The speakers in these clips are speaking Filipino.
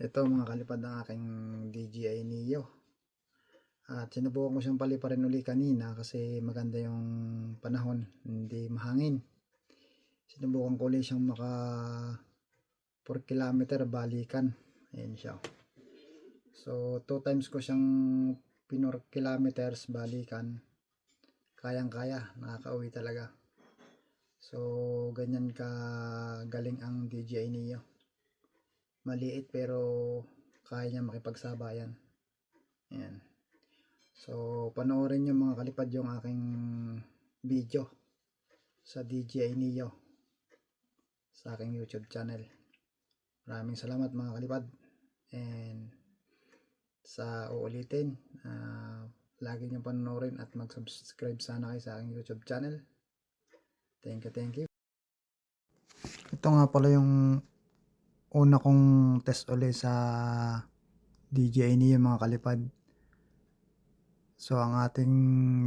Ito mga kalipad ng aking DJI Neo. At sinubukan ko siyang paliparin uli kanina kasi maganda yung panahon, hindi mahangin. Sinubukan ko ulit siyang maka 4 kilometer balikan. Ayan siya. So, 2 times ko siyang pinor kilometers balikan. Kayang-kaya, nakakauwi talaga. So, ganyan ka galing ang DJI Neo maliit pero kaya niya makipagsabayan. Ayan. So, panoorin niyo mga kalipad yung aking video sa DJI Neo sa aking YouTube channel. Maraming salamat mga kalipad. And sa uulitin, ah, lagi niyo panoorin at mag-subscribe sana kayo sa aking YouTube channel. Thank you, thank you. Ito nga pala yung una kong test uli sa DJI Neo mga kalipad. So, ang ating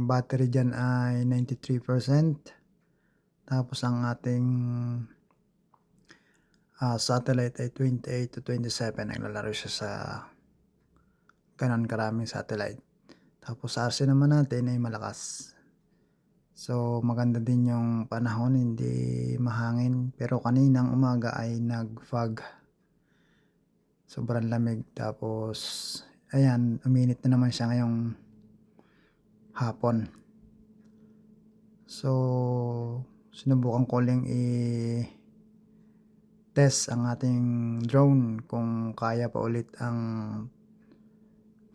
battery dyan ay 93%. Tapos, ang ating ah, satellite ay 28 to 27. Naglalaro siya sa ganon karaming satellite. Tapos, sa RC naman natin ay malakas. So, maganda din yung panahon, hindi mahangin. Pero kaninang umaga ay nag-fog. Sobrang lamig. Tapos, ayan, uminit na naman siya ngayong hapon. So, sinubukan ko lang i-test ang ating drone kung kaya pa ulit ang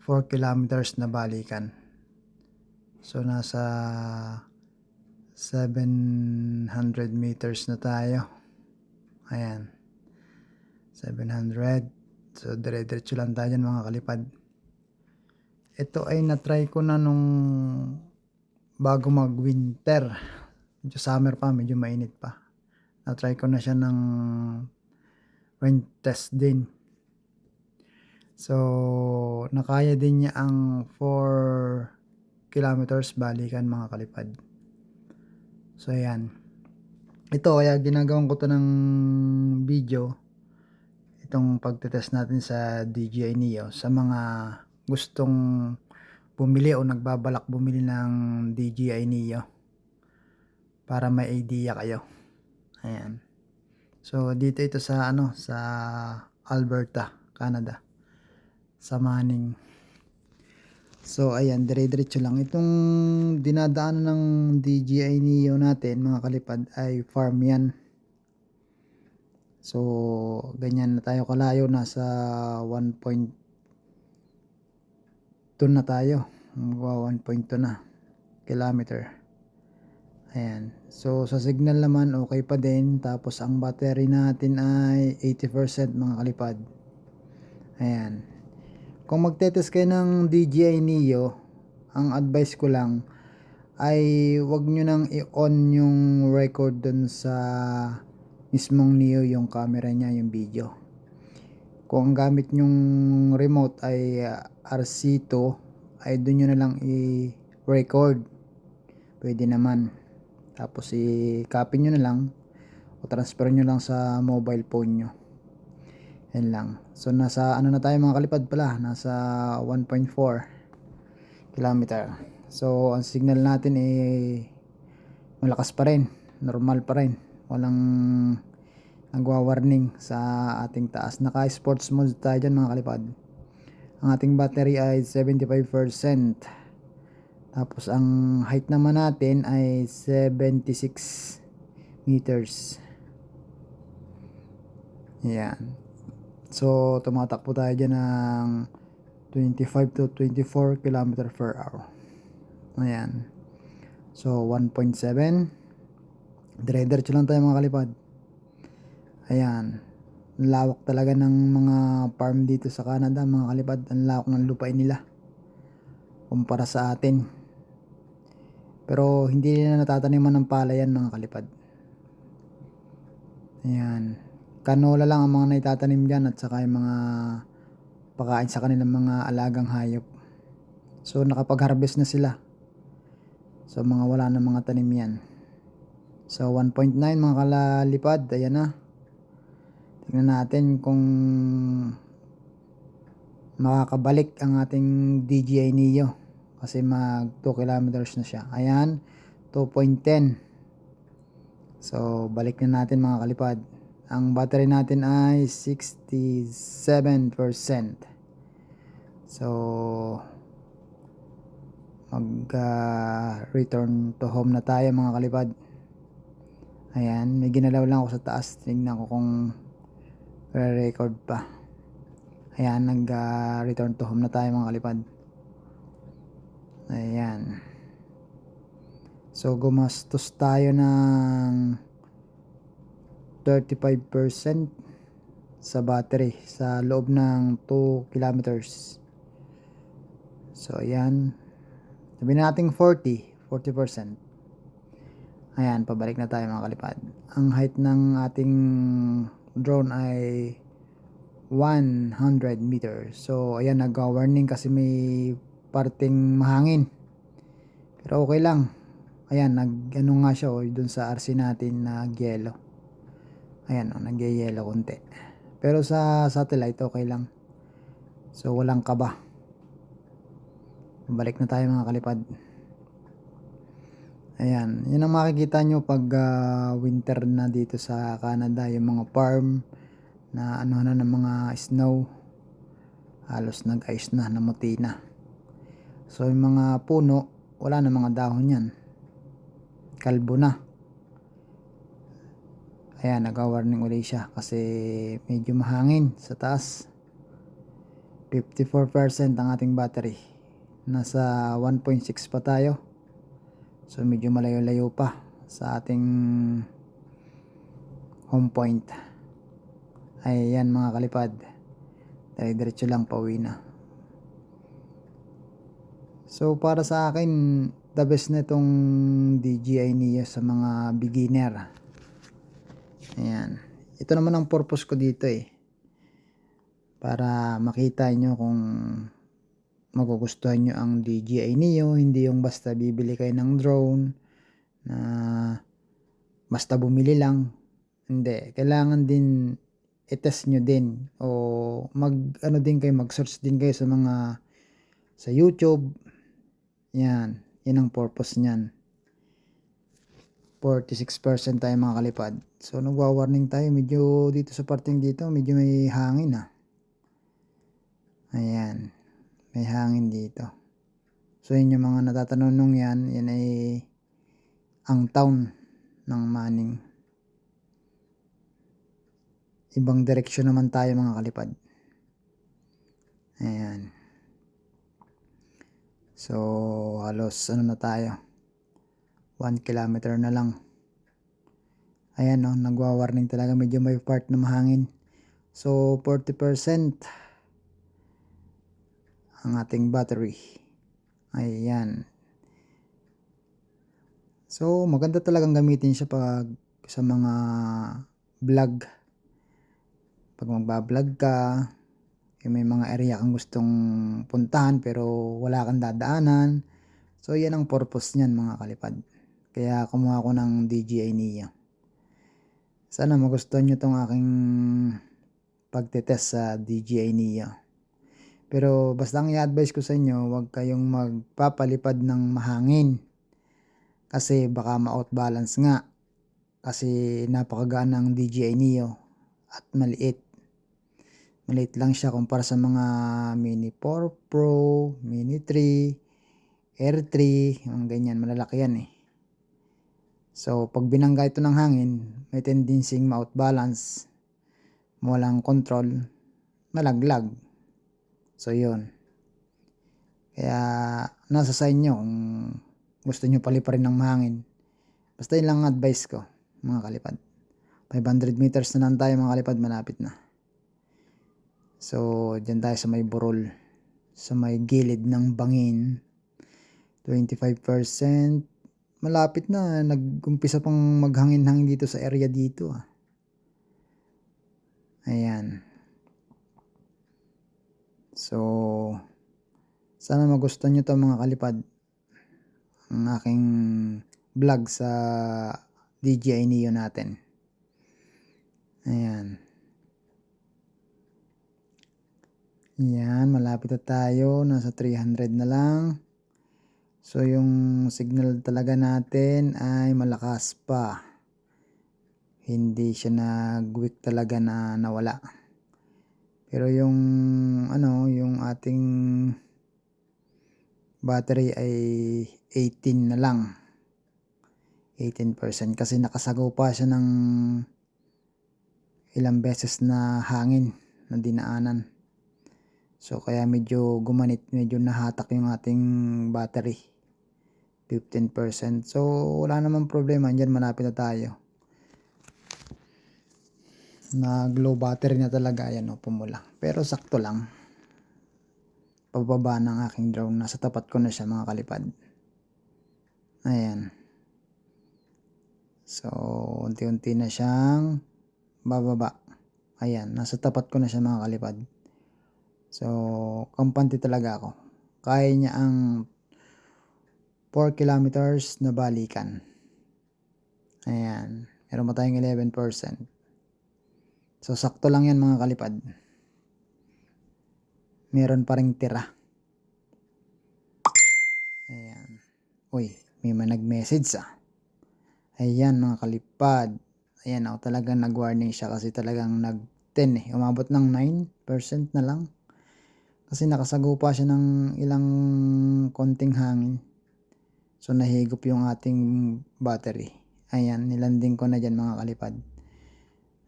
4 kilometers na balikan. So, nasa 700 meters na tayo. Ayan. 700. So, dire-diretso lang tayo dyan mga kalipad. Ito ay na-try ko na nung bago mag-winter. Medyo summer pa, medyo mainit pa. Na-try ko na siya ng wind test din. So, nakaya din niya ang 4 kilometers balikan mga kalipad. So, ayan. Ito, kaya ginagawan ko to ng video. Itong pagtetest natin sa DJI Neo. Sa mga gustong bumili o nagbabalak bumili ng DJI Neo. Para may idea kayo. Ayan. So, dito ito sa, ano, sa Alberta, Canada. Sa Manning. So, ayan, dire-diretso lang. Itong dinadaanan ng DJI Neo natin, mga kalipad, ay farm yan. So, ganyan na tayo kalayo. Nasa 1.2 na tayo. Wow, 1.2 na kilometer. Ayan. So, sa signal naman, okay pa din. Tapos, ang battery natin ay 80% mga kalipad. Ayan. Kung magtetest kayo ng DJI Neo, ang advice ko lang ay wag nyo nang i-on yung record dun sa mismong Neo yung camera niya, yung video. Kung ang gamit nyong remote ay uh, RC2, ay dun nyo na lang i-record. Pwede naman. Tapos i-copy nyo na lang o transfer nyo lang sa mobile phone nyo. Yan lang. So, nasa ano na tayo mga kalipad pala? Nasa 1.4 kilometer. So, ang signal natin ay malakas pa rin. Normal pa rin. Walang nagwa-warning sa ating taas. Naka-sports mode tayo dyan mga kalipad. Ang ating battery ay 75%. Tapos, ang height naman natin ay 76 meters. Yan. So, tumatakbo tayo dyan ng 25 to 24 km per hour. Ayan. So, 1.7. Dire-diretso lang tayo mga kalipad. Ayan. Lawak talaga ng mga farm dito sa Canada, mga kalipad. Ang lawak ng lupain nila. Kumpara sa atin. Pero, hindi na natataniman ng palayan, mga kalipad. Ayan canola lang ang mga naitatanim dyan at saka yung mga pakain sa kanilang mga alagang hayop. So nakapag-harvest na sila. So mga wala na mga tanim yan. So 1.9 mga kalalipad, ayan na. Tingnan natin kung makakabalik ang ating DJI Neo kasi mag 2 kilometers na siya. Ayan, 2.10. So, balik na natin mga kalipad. Ang battery natin ay 67%. So, mag uh, return to home na tayo mga kalipad. Ayan, may ginalaw lang ako sa taas. Tingnan ko kung re-record pa. Ayan, nag-return to home na tayo mga kalipad. Ayan. So, gumastos tayo ng 35% sa battery sa loob ng 2 kilometers. So, ayan. Sabihin natin 40, 40%. Ayan, pabalik na tayo mga kalipad. Ang height ng ating drone ay 100 meters. So, ayan, nag-warning kasi may parting mahangin. Pero okay lang. Ayan, nag, ano nga siya, oh, dun sa RC natin na yellow. Ayan, oh, nag-yellow konti. Pero sa satellite, okay lang. So, walang kaba. Balik na tayo mga kalipad. Ayan, yun ang makikita nyo pag uh, winter na dito sa Canada, yung mga farm na ano na ng mga snow. Halos nag-ice na, namuti na. So yung mga puno, wala na mga dahon yan. Kalbo na. Ayan, nag-warning ulit siya kasi medyo mahangin sa taas. 54% ang ating battery. Nasa 1.6 pa tayo. So medyo malayo-layo pa sa ating home point. Ayan mga kalipad. Dire-diretso lang pauwi na. So para sa akin, the best na itong DJI Neo sa mga beginner. Ayan. Ito naman ang purpose ko dito eh. Para makita nyo kung magugustuhan nyo ang DJI Neo, hindi yung basta bibili kayo ng drone na basta bumili lang. Hindi, kailangan din i-test nyo din o mag ano din kayo, mag-search din kayo sa mga sa YouTube. Yan, yan ang purpose niyan. 46% tayo mga kalipad. So nagwa-warning tayo medyo dito sa parting dito, medyo may hangin ah. Ayan may hangin dito. So yun yung mga natatanong yan, yan ay ang town ng Manning. Ibang direksyon naman tayo mga kalipad. Ayan. So halos ano na tayo. 1 kilometer na lang. Ayan no, nagwa-warning talaga medyo may part na mahangin. So 40% ang ating battery. Ayan. So, maganda talagang gamitin siya pag sa mga vlog. Pag magbablog ka, yung may mga area kang gustong puntahan pero wala kang dadaanan. So, yan ang purpose niyan mga kalipad. Kaya kumuha ko ng DJI Neo. Sana magustuhan nyo tong aking pagtetest sa DJI Neo. Pero basta ang i-advise ko sa inyo, huwag kayong magpapalipad ng mahangin. Kasi baka ma-outbalance nga. Kasi napakagaan ng DJI Neo at maliit. Maliit lang siya kumpara sa mga Mini 4 Pro, Mini 3, Air 3, yung ganyan, malalaki yan eh. So, pag binangga ito ng hangin, may tendency ma-outbalance, walang control, malaglag. So, yun. Kaya, nasa sa inyo kung gusto nyo paliparin ng mahangin. Basta yun lang advice ko, mga kalipad. 500 meters na lang tayo mga kalipad, malapit na. So, dyan tayo sa may burol. Sa may gilid ng bangin. 25%. Malapit na. Nag-umpisa pang maghangin-hangin dito sa area dito. Ah. Ayan. So, sana magustuhan nyo to mga kalipad. Ang aking vlog sa DJI Neo natin. Ayan. Yan, malapit na tayo. Nasa 300 na lang. So, yung signal talaga natin ay malakas pa. Hindi siya nag-weak talaga na nawala. Pero yung ano, yung ating battery ay 18 na lang. 18% kasi nakasago pa siya ng ilang beses na hangin na dinaanan. So kaya medyo gumanit, medyo nahatak yung ating battery. 15%. So wala namang problema, andyan malapit na tayo. Nag low battery na talaga, ayan o, pumula. Pero sakto lang. Pababa ng aking drone, nasa tapat ko na siya mga kalipad. Ayan. So, unti-unti na siyang bababa. Ayan, nasa tapat ko na siya mga kalipad. So, kampante talaga ako. Kaya niya ang 4 kilometers na balikan. Ayan, meron pa tayong 11%. So, sakto lang yan mga kalipad. Meron pa ring tira. Ayan. Uy, may man nag-message ah. Ayan mga kalipad. Ayan ako talagang nag-warning siya kasi talagang nag-10 eh. Umabot ng 9% na lang. Kasi nakasago pa siya ng ilang konting hangin. So nahigop yung ating battery. Ayan, nilanding ko na dyan mga kalipad.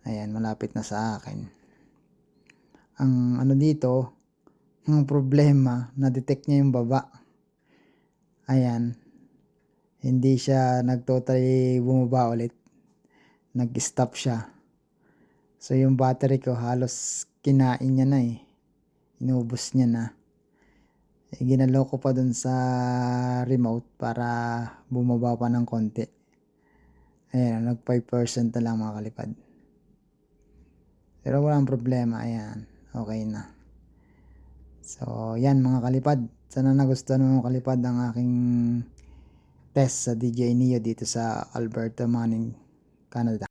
Ayan, malapit na sa akin. Ang ano dito, ang problema, na-detect niya yung baba. Ayan, hindi siya nag-totally bumaba ulit. Nag-stop siya. So yung battery ko halos kinain niya na eh. Inubos niya na. Eh, ginalo ko pa dun sa remote para bumaba pa ng konti. Ayan, nag 5% na lang mga kalipad. Pero walang problema, ayan. Okay na. So, yan mga kalipad. Sana nagustuhan mo kalipad ang aking test sa DJI Neo dito sa Alberta, Manning, Canada.